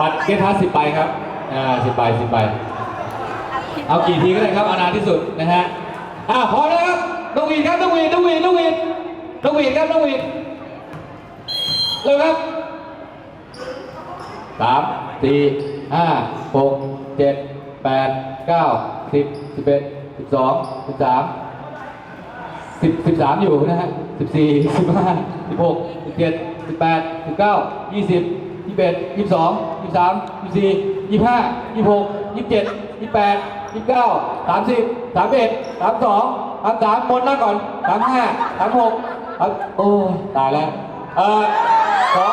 บัตรเกทพาสิบใบครับ อ่าสิบใบสิบใบ เอากี่ทีก็ได้ครับเอานานที่สุดนะฮะ อ่าพร้อมแล้วครับนกหวีดครับนกหวีดนกหวีดนกหวีดนกหวีดครับนกหวีดเร็วครับสามสี่ห้าหกเจ็ดแปดเก้าสิบสิบเอ็ดสิบสองสิบสามสิบสิบสามอยู่นะฮะสิบสี่สิบห้าสิบหกสิบเจ็ดสิบแปดสิบเก้ายี่สิบ ยี่สิบเอ็ดยี่สิบสองยี่สิบสามยี่สิบสี่ยี่สิบห้ายี่สิบหกยี่สิบเจ็ดยี่สิบแปดยี่สิบเก้าสามสิบสามเอ็ดสามสองสามสามหมดแล้วก่อนสามห้าสามหกสามโอ้ตายแล้วเออขอ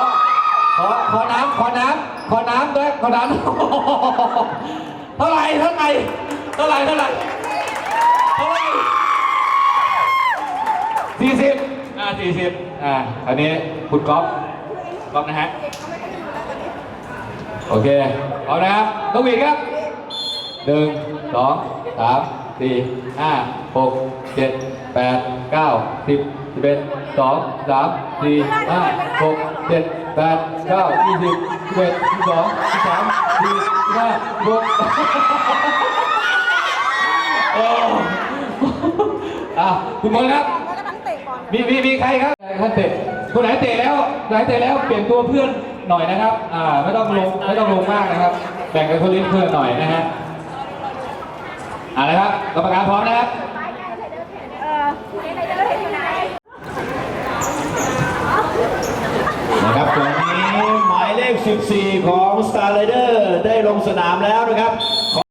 ขอขอน้ำขอน้ำขอน้ำด้วยขอน้ำเท่าไหร่เท่าไหร่เท่าไหร่เท่าไหร่เท่าไหร่สี่สิบอ่าสี่สิบอ่าอันนี้คุณก๊อฟก๊อฟนะฮะ โอเค เอานะครับต้องวีดครับหนึ่งสองสามสี่ห้าหกเจ็ดแปดเก้าสิบสิบเอ็ดสองสามสี่ห้าหกเจ็ดแปดเก้ายี่สิบสิบเอ็ดสิบสองสิบสามสี่ห้าหกโอ้อะคุณมนต์ครับ มีมีมีใครครับท่านเตะ คนไหนเตะแล้วไหนเตะแล้วเปลี่ยนตัวเพื่อนหน่อยนะครับอ่าไม่ต้องลงไม่ต้องลงมากนะครับแบ่งกันคนลิ้นเพื่อนหน่อยนะฮะอ่านะครับกรรมการพร้อมนะครับนะครับตอนนี้หมายเลข 14 ของ Star Rider ได้ลงสนามแล้วนะครับ